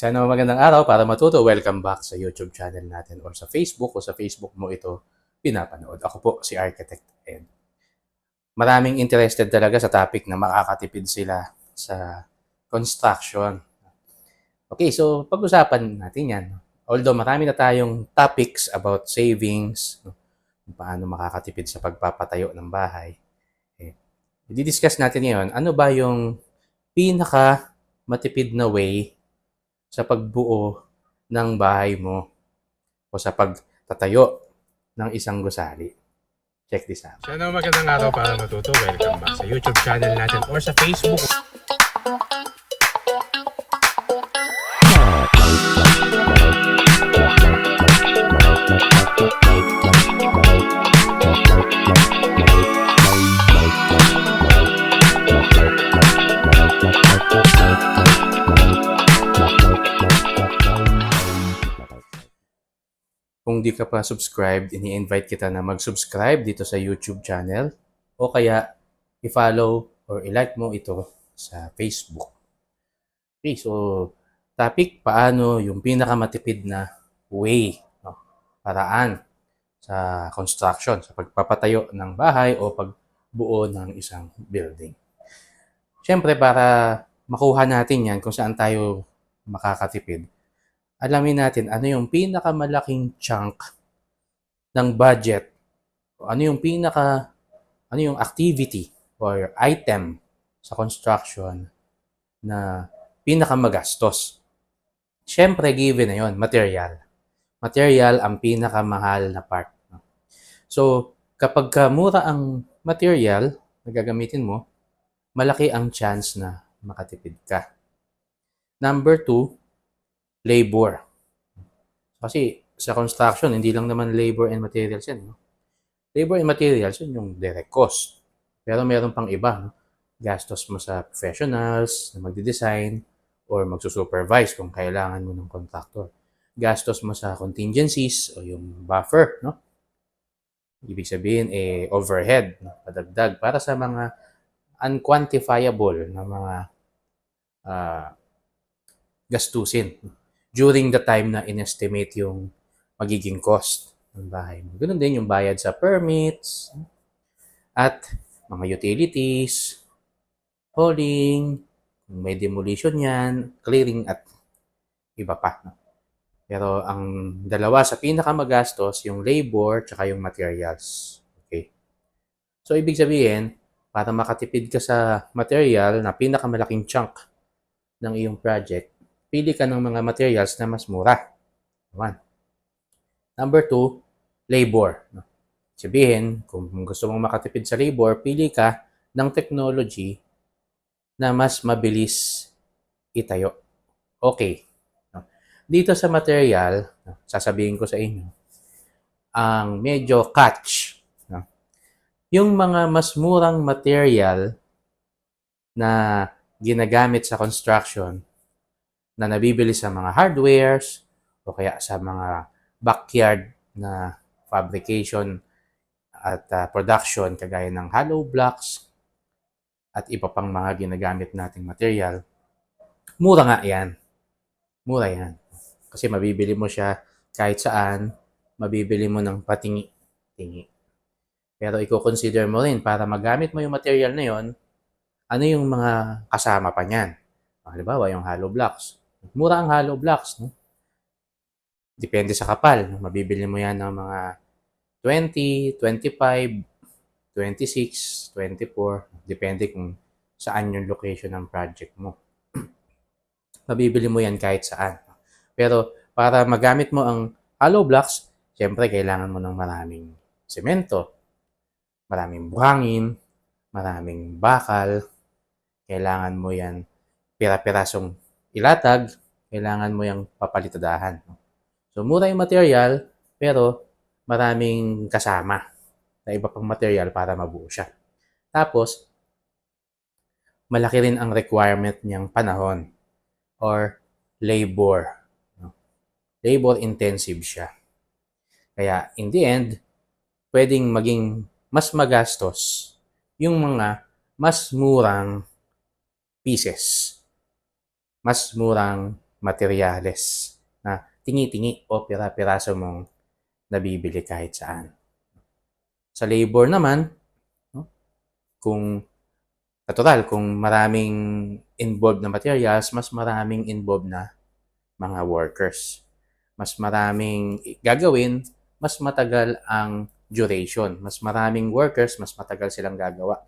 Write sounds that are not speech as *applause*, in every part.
Sana magandang araw para matuto. Welcome back sa YouTube channel natin or sa Facebook o sa Facebook mo ito pinapanood. Ako po si Architect Ed. Maraming interested talaga sa topic na makakatipid sila sa construction. Okay, so pag-usapan natin yan. Although marami na tayong topics about savings, paano makakatipid sa pagpapatayo ng bahay. Eh, i-discuss natin ngayon, ano ba yung pinaka matipid na way sa pagbuo ng bahay mo o sa pagtatayo ng isang gusali. Check this out. Sana magandang araw para matuto. Welcome back sa YouTube channel natin or sa Facebook. Kung di ka pa subscribed, ini-invite kita na mag-subscribe dito sa YouTube channel o kaya i-follow or i-like mo ito sa Facebook. Okay, so topic, paano yung pinakamatipid na way, no, paraan sa construction, sa pagpapatayo ng bahay o pagbuo ng isang building. Siyempre, para makuha natin yan kung saan tayo makakatipid, alamin natin ano yung pinakamalaking chunk ng budget o ano yung pinaka ano yung activity or item sa construction na pinakamagastos. Siyempre, given na yon material. Material ang pinakamahal na part. So, kapag ka mura ang material na gagamitin mo, malaki ang chance na makatipid ka. Number two, labor. Kasi sa construction, hindi lang naman labor and materials yan. No? Labor and materials, yun yung direct cost. Pero meron pang iba. No? Gastos mo sa professionals na magde-design or magsusupervise kung kailangan mo ng contractor. Gastos mo sa contingencies o yung buffer. No? Ibig sabihin, eh, overhead, no? padagdag para sa mga unquantifiable na mga ah, gastusin during the time na inestimate yung magiging cost ng bahay mo. Ganun din yung bayad sa permits at mga utilities, hauling, may demolition yan, clearing at iba pa. Pero ang dalawa sa pinakamagastos, yung labor tsaka yung materials. Okay? So, ibig sabihin, para makatipid ka sa material na pinakamalaking chunk ng iyong project, pili ka ng mga materials na mas mura. One. Number two, labor. Sabihin, kung gusto mong makatipid sa labor, pili ka ng technology na mas mabilis itayo. Okay. Dito sa material, sasabihin ko sa inyo, ang medyo catch. Yung mga mas murang material na ginagamit sa construction, na nabibili sa mga hardwares o kaya sa mga backyard na fabrication at uh, production kagaya ng hollow blocks at iba pang mga ginagamit nating material, mura nga yan. Mura yan. Kasi mabibili mo siya kahit saan, mabibili mo ng patingi-tingi. Pero i-consider mo rin para magamit mo yung material na yon, ano yung mga kasama pa niyan. Halimbawa, yung hollow blocks. Mura ang hollow blocks. No? Depende sa kapal. Mabibili mo yan ng mga 20, 25, 26, 24. Depende kung saan yung location ng project mo. *clears throat* Mabibili mo yan kahit saan. Pero para magamit mo ang hollow blocks, siyempre kailangan mo ng maraming semento, maraming buhangin, maraming bakal. Kailangan mo yan pira-pirasong ilatag, kailangan mo yung papalitadahan. So, mura yung material, pero maraming kasama na iba pang material para mabuo siya. Tapos, malaki rin ang requirement niyang panahon or labor. Labor intensive siya. Kaya, in the end, pwedeng maging mas magastos yung mga mas murang pieces mas murang materyales na tingi-tingi o pira-piraso mong nabibili kahit saan. Sa labor naman, no, kung natural, kung maraming involved na materials, mas maraming involved na mga workers. Mas maraming gagawin, mas matagal ang duration. Mas maraming workers, mas matagal silang gagawa.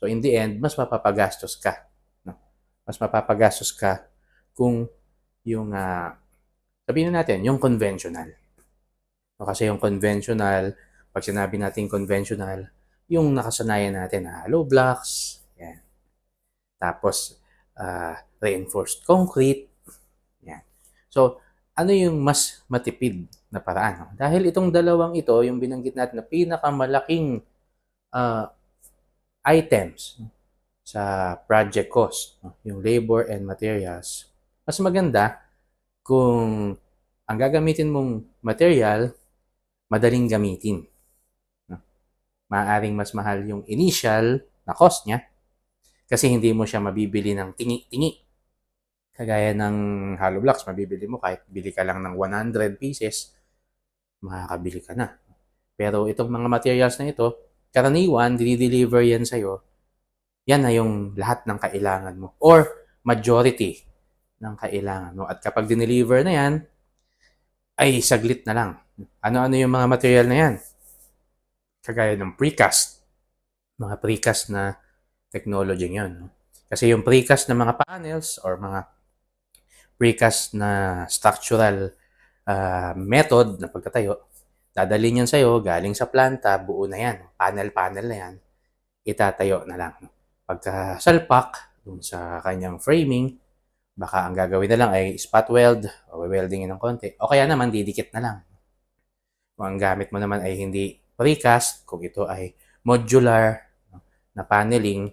So in the end, mas mapapagastos ka. Mas mapapagastos ka kung yung, uh, sabihin na natin, yung conventional. No, kasi yung conventional, pag sinabi natin conventional, yung nakasanayan natin na hollow blocks, yan. Tapos, uh, reinforced concrete, yan. So, ano yung mas matipid na paraan? Dahil itong dalawang ito, yung binanggit natin na pinakamalaking uh, items no? Sa project cost, yung labor and materials, mas maganda kung ang gagamitin mong material, madaling gamitin. Maaring mas mahal yung initial na cost niya kasi hindi mo siya mabibili ng tingi-tingi Kagaya ng hollow blocks, mabibili mo kahit bili ka lang ng 100 pieces, makakabili ka na. Pero itong mga materials na ito, karaniwan, dili-deliver yan sa'yo, yan na yung lahat ng kailangan mo. Or majority ng kailangan mo. At kapag dineliver na yan, ay saglit na lang. Ano-ano yung mga material na yan? Kagaya ng precast. Mga precast na technology yun. Kasi yung precast na mga panels or mga precast na structural uh, method na pagtatayo, dadalhin yan sa'yo, galing sa planta, buo na yan, panel-panel na yan, itatayo na lang. Pagka salpak, dun sa kanyang framing, baka ang gagawin na lang ay spot weld o welding ng konti. O kaya naman, didikit na lang. Kung ang gamit mo naman ay hindi precast, kung ito ay modular na paneling,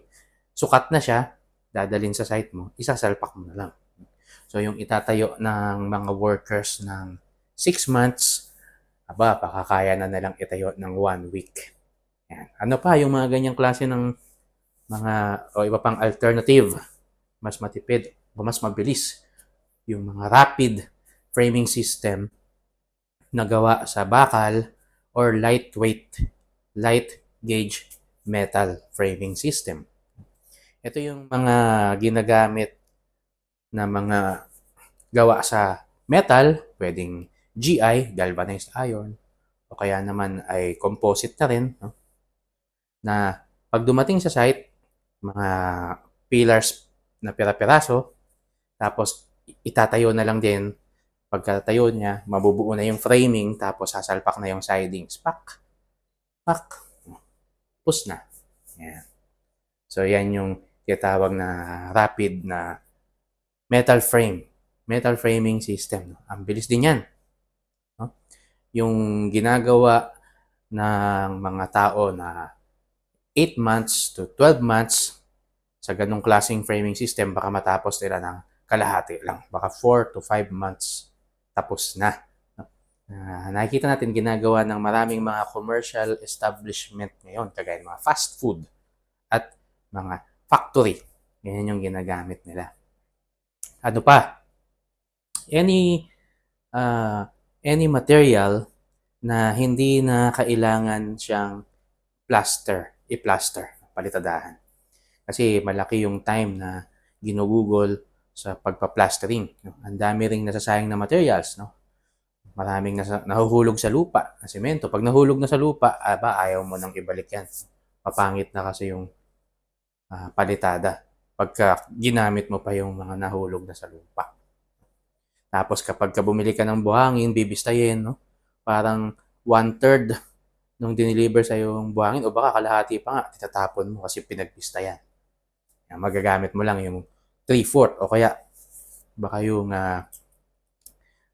sukat na siya, dadalhin sa site mo, isasalpak mo na lang. So, yung itatayo ng mga workers ng 6 months, aba, pakakaya na nalang itayo ng 1 week. Yan. Ano pa, yung mga ganyang klase ng mga, o iba pang alternative, mas matipid, o mas mabilis. Yung mga rapid framing system na gawa sa bakal or lightweight, light gauge metal framing system. Ito yung mga ginagamit na mga gawa sa metal, pwedeng GI, galvanized iron, o kaya naman ay composite na rin, no? na pag dumating sa site, mga pillars na pira-piraso, tapos itatayo na lang din, pagkatayo niya, mabubuo na yung framing, tapos sasalpak na yung sidings. Pak! Pak! Pus na. Yan. So, yan yung tinatawag na rapid na metal frame. Metal framing system. Ang bilis din yan. No? Yung ginagawa ng mga tao na 8 months to 12 months sa ganong klaseng framing system, baka matapos nila ng kalahati lang. Baka 4 to 5 months tapos na. Uh, nakikita natin ginagawa ng maraming mga commercial establishment ngayon, kagaya ng mga fast food at mga factory. Ganyan yung ginagamit nila ano pa, any uh, any material na hindi na kailangan siyang plaster, i-plaster, palitadahan. Kasi malaki yung time na ginugugol sa pagpa-plastering. No? Ang dami ring nasasayang na materials. No? Maraming nasa, nahuhulog sa lupa na semento. Pag nahulog na sa lupa, aba, ayaw mo nang ibalik yan. Papangit na kasi yung uh, palitada pagka ginamit mo pa yung mga nahulog na sa lupa. Tapos kapag ka bumili ka ng buhangin, bibistayin, no? Parang one-third nung dineliver sa yung buhangin o baka kalahati pa nga, titatapon mo kasi pinagbistayan. Yan, magagamit mo lang yung 3-4 o kaya baka yung uh,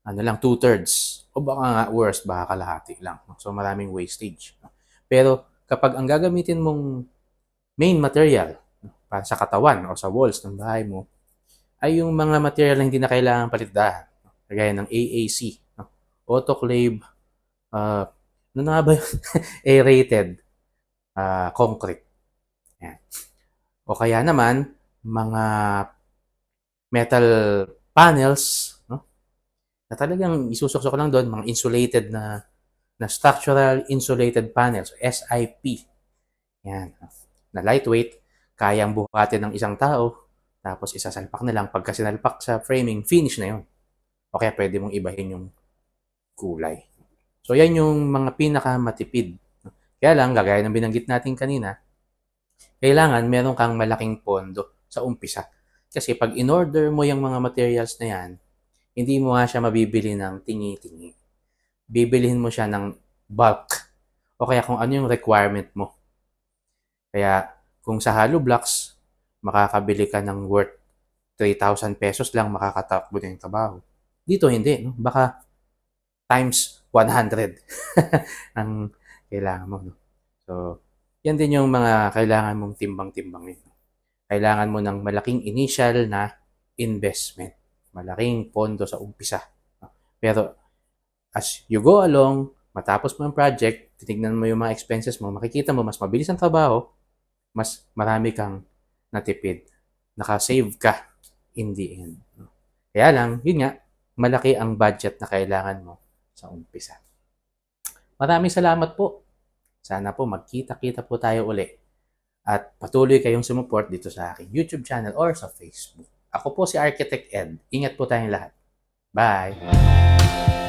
ano lang, two-thirds o baka nga worse, baka kalahati lang. So maraming wastage. Pero kapag ang gagamitin mong main material para sa katawan o sa walls ng bahay mo ay yung mga material na hindi na kailangan palitan. Kagaya ng AAC, autoclave, uh, ano na ba *laughs* aerated uh, concrete. Yan. O kaya naman, mga metal panels, no? Na talagang isusuksok lang doon, mga insulated na na structural insulated panels, SIP. Yan. Na lightweight, kayang buhatin ng isang tao, tapos isasalpak na lang. Pagka sinalpak sa framing, finish na yun. O kaya pwede mong ibahin yung kulay. So, yan yung mga pinakamatipid. Kaya lang, gagaya ng binanggit natin kanina, kailangan meron kang malaking pondo sa umpisa. Kasi pag in-order mo yung mga materials na yan, hindi mo nga siya mabibili ng tingi-tingi. Bibilihin mo siya ng bulk. O kaya kung ano yung requirement mo. Kaya kung sa hollow blocks, makakabili ka ng worth 3,000 pesos lang makakatakbo na yung trabaho. Dito hindi. No? Baka times 100 *laughs* ang kailangan mo. No? So, yan din yung mga kailangan mong timbang-timbangin. Kailangan mo ng malaking initial na investment. Malaking pondo sa umpisa. Pero as you go along, matapos mo ang project, titignan mo yung mga expenses mo, makikita mo mas mabilis ang trabaho, mas marami kang natipid. Nakasave ka in the end. Kaya lang, yun nga, malaki ang budget na kailangan mo sa umpisa. Maraming salamat po. Sana po magkita-kita po tayo uli. At patuloy kayong sumuport dito sa aking YouTube channel or sa Facebook. Ako po si Architect Ed. Ingat po tayong lahat. Bye!